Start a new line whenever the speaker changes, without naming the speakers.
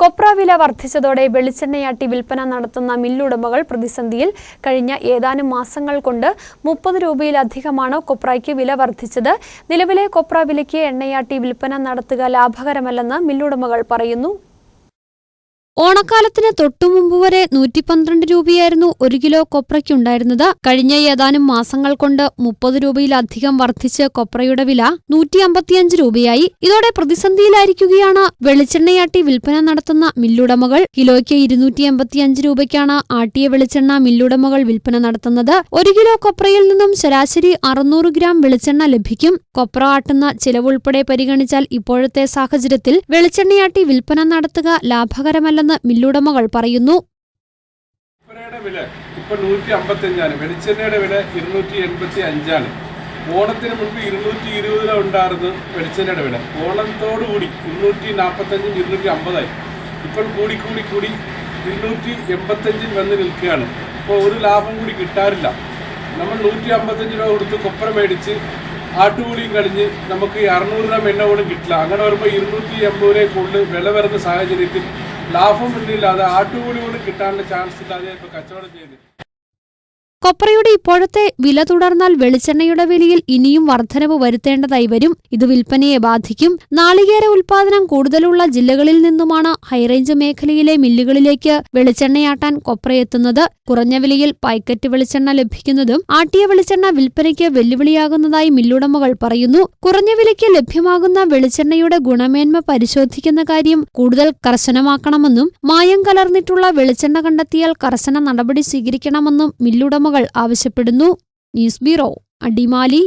കൊപ്ര വില വർദ്ധിച്ചതോടെ വെളിച്ചെണ്ണയാട്ടി വിൽപ്പന നടത്തുന്ന മില്ലുടമകൾ പ്രതിസന്ധിയിൽ കഴിഞ്ഞ ഏതാനും മാസങ്ങൾ കൊണ്ട് മുപ്പത് രൂപയിലധികമാണ് കൊപ്രയ്ക്ക് വില വർദ്ധിച്ചത്. നിലവിലെ കൊപ്ര വിലയ്ക്ക് എണ്ണയാട്ടി വിൽപ്പന നടത്തുക ലാഭകരമല്ലെന്ന് മില്ലുടമകൾ പറയുന്നു. ഓണക്കാലത്തിന് തൊട്ടുമുമ്പ് വരെ നൂറ്റി പന്ത്രണ്ട് രൂപയായിരുന്നു ഒരു കിലോ കൊപ്രയ്ക്കുണ്ടായിരുന്നത്. കഴിഞ്ഞ ഏതാനും മാസങ്ങൾ കൊണ്ട് മുപ്പത് രൂപയിലധികം വർദ്ധിച്ച് കൊപ്രയുടെ വില നൂറ്റി അമ്പത്തിയഞ്ച് രൂപയായി. ഇതോടെ പ്രതിസന്ധിയിലായിരിക്കുകയാണ് വെളിച്ചെണ്ണയാട്ടി വിൽപ്പന നടത്തുന്ന മില്ലുടമകൾ. കിലോയ്ക്ക് ഇരുന്നൂറ്റി എൺപത്തിയഞ്ച് രൂപയ്ക്കാണ് ആട്ടിയ വെളിച്ചെണ്ണ മില്ലുടമകൾ വിൽപ്പന നടത്തുന്നത്. ഒരു കിലോ കൊപ്രയിൽ നിന്നും ശരാശരി അറുന്നൂറ് ഗ്രാം വെളിച്ചെണ്ണ ലഭിക്കും. കൊപ്ര ആട്ടുന്ന ചിലവുൾപ്പെടെ പരിഗണിച്ചാൽ ഇപ്പോഴത്തെ സാഹചര്യത്തിൽ വെളിച്ചെണ്ണയാട്ടി വിൽപ്പന നടത്തുക ലാഭകരമല്ലെന്ന് മില്ലുടമകൾ പറയുന്നു.
വില ഇപ്പൊ നൂറ്റി അമ്പത്തഞ്ചാണ് വെളിച്ചെണ്ണയുടെ വില ഇരുന്നൂറ്റി എൺപത്തി അഞ്ചാണ് ഓണത്തിന് മുൻപ് ഇരുന്നൂറ്റി ഇരുപതിലോ ഉണ്ടായിരുന്നു വെളിച്ചെണ്ണയുടെ വില. ഓണത്തോടുകൂടി ഇരുന്നൂറ്റി നാൽപ്പത്തഞ്ചും ഇരുന്നൂറ്റി അമ്പതായി ഇപ്പോൾ കൂടി കൂടി കൂടി ഇരുന്നൂറ്റി എൺപത്തഞ്ചിൽ വന്ന് നിൽക്കുകയാണ്. ഇപ്പോൾ ഒരു ലാഭം കൂടി കിട്ടാറില്ല. നമ്മൾ നൂറ്റി അമ്പത്തഞ്ച് രൂപ കൊടുത്ത് കൊപ്ര മേടിച്ച് ആട്ടുകൂലിയും കഴിഞ്ഞ് നമുക്ക് അറുന്നൂറ് ഗ്രാം എണ്ണ പോലും കിട്ടില്ല. അങ്ങനെ വരുമ്പോൾ ഇരുന്നൂറ്റി എൺപത് രൂപയെ കൂടുതൽ വില വരുന്ന സാഹചര്യത്തിൽ ലാഭം ഇല്ലാതെ ആട്ടുകൂലി കൊണ്ട് കിട്ടാനുള്ള ചാൻസ് ഇല്ലാതെ ഇപ്പോൾ കച്ചവടം ചെയ്യുന്നത്
കൊപ്രയുടെ ഇപ്പോഴത്തെ വില തുടർന്നാൽ വെളിച്ചെണ്ണയുടെ വിലയിൽ ഇനിയും വർധനവ് വരുത്തേണ്ടതായി വരും. ഇത് വിൽപ്പനയെ ബാധിക്കും. നാളികേര ഉൽപാദനം കൂടുതലുള്ള ജില്ലകളിൽ നിന്നുമാണ് ഹൈറേഞ്ച് മേഖലയിലെ മില്ലുകളിലേക്ക് വെളിച്ചെണ്ണയാട്ടാൻ കൊപ്രയെത്തുന്നത് കുറഞ്ഞ വിലയിൽ പായ്ക്കറ്റ് വെളിച്ചെണ്ണ ലഭിക്കുന്നതും ആട്ടിയ വെളിച്ചെണ്ണ വിൽപ്പനയ്ക്ക് വെല്ലുവിളിയാകുന്നതായി മില്ലുടമകൾ പറയുന്നു. കുറഞ്ഞ വിലയ്ക്ക് ലഭ്യമാകുന്ന വെളിച്ചെണ്ണയുടെ ഗുണമേന്മ പരിശോധിക്കുന്ന കാര്യം കൂടുതൽ കർശനമാക്കണമെന്നും മായം കലർന്നിട്ടുള്ള വെളിച്ചെണ്ണ കണ്ടെത്തിയാൽ കർശന നടപടി സ്വീകരിക്കണമെന്നും മില്ലുടമകൾ ആവശ്യപ്പെടുന്നു. News bureau Adimali.